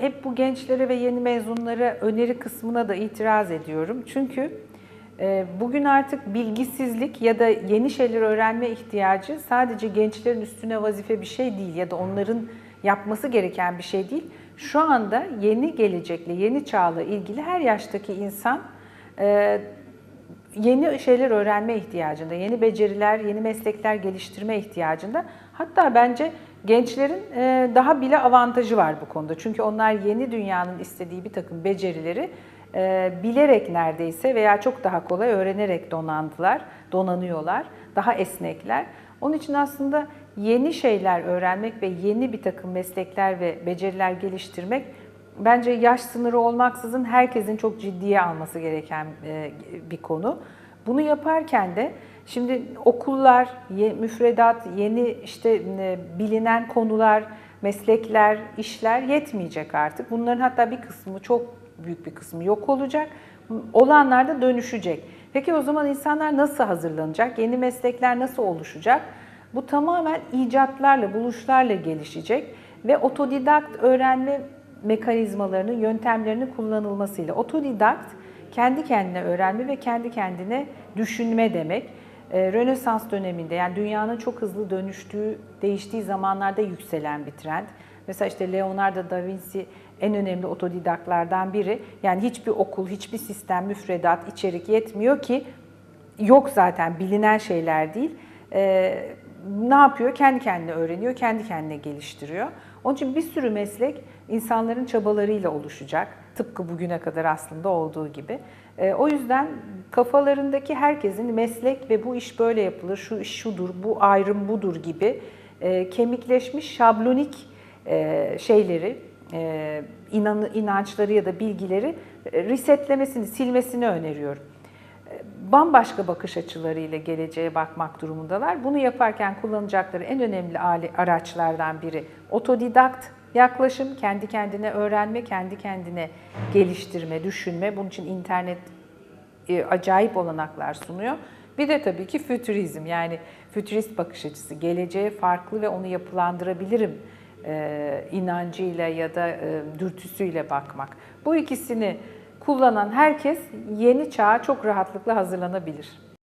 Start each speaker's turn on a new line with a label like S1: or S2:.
S1: hep bu gençlere ve yeni mezunlara öneri kısmına da itiraz ediyorum. Çünkü e, bugün artık bilgisizlik ya da yeni şeyler öğrenme ihtiyacı sadece gençlerin üstüne vazife bir şey değil ya da onların yapması gereken bir şey değil. Şu anda yeni gelecekle, yeni çağla ilgili her yaştaki insan e, yeni şeyler öğrenme ihtiyacında, yeni beceriler, yeni meslekler geliştirme ihtiyacında. Hatta bence gençlerin e, daha bile avantajı var bu konuda. Çünkü onlar yeni dünyanın istediği bir takım becerileri e, bilerek neredeyse veya çok daha kolay öğrenerek donandılar, donanıyorlar, daha esnekler. Onun için aslında yeni şeyler öğrenmek ve yeni bir takım meslekler ve beceriler geliştirmek bence yaş sınırı olmaksızın herkesin çok ciddiye alması gereken e, bir konu. Bunu yaparken de şimdi okullar, müfredat, yeni işte e, bilinen konular, meslekler, işler yetmeyecek artık. Bunların hatta bir kısmı, çok büyük bir kısmı yok olacak. Olanlar da dönüşecek. Peki o zaman insanlar nasıl hazırlanacak? Yeni meslekler nasıl oluşacak? Bu tamamen icatlarla, buluşlarla gelişecek ve otodidakt öğrenme mekanizmalarının, yöntemlerinin kullanılmasıyla. Otodidakt kendi kendine öğrenme ve kendi kendine düşünme demek. Ee, Rönesans döneminde yani dünyanın çok hızlı dönüştüğü, değiştiği zamanlarda yükselen bir trend. Mesela işte Leonardo da Vinci en önemli otodidaktlardan biri. Yani hiçbir okul, hiçbir sistem, müfredat, içerik yetmiyor ki yok zaten bilinen şeyler değil. Ee, ne yapıyor? Kendi kendine öğreniyor, kendi kendine geliştiriyor. Onun için bir sürü meslek insanların çabalarıyla oluşacak. Tıpkı bugüne kadar aslında olduğu gibi. E, o yüzden kafalarındaki herkesin meslek ve bu iş böyle yapılır, şu iş şudur, bu ayrım budur gibi e, kemikleşmiş şablonik e, şeyleri, inan, inançları ya da bilgileri resetlemesini, silmesini öneriyorum bambaşka bakış açılarıyla geleceğe bakmak durumundalar. Bunu yaparken kullanacakları en önemli araçlardan biri otodidakt yaklaşım, kendi kendine öğrenme, kendi kendine geliştirme, düşünme. Bunun için internet e, acayip olanaklar sunuyor. Bir de tabii ki fütürizm yani fütürist bakış açısı, geleceğe farklı ve onu yapılandırabilirim e, inancıyla ya da e, dürtüsüyle bakmak. Bu ikisini kullanan herkes yeni çağa çok rahatlıkla hazırlanabilir.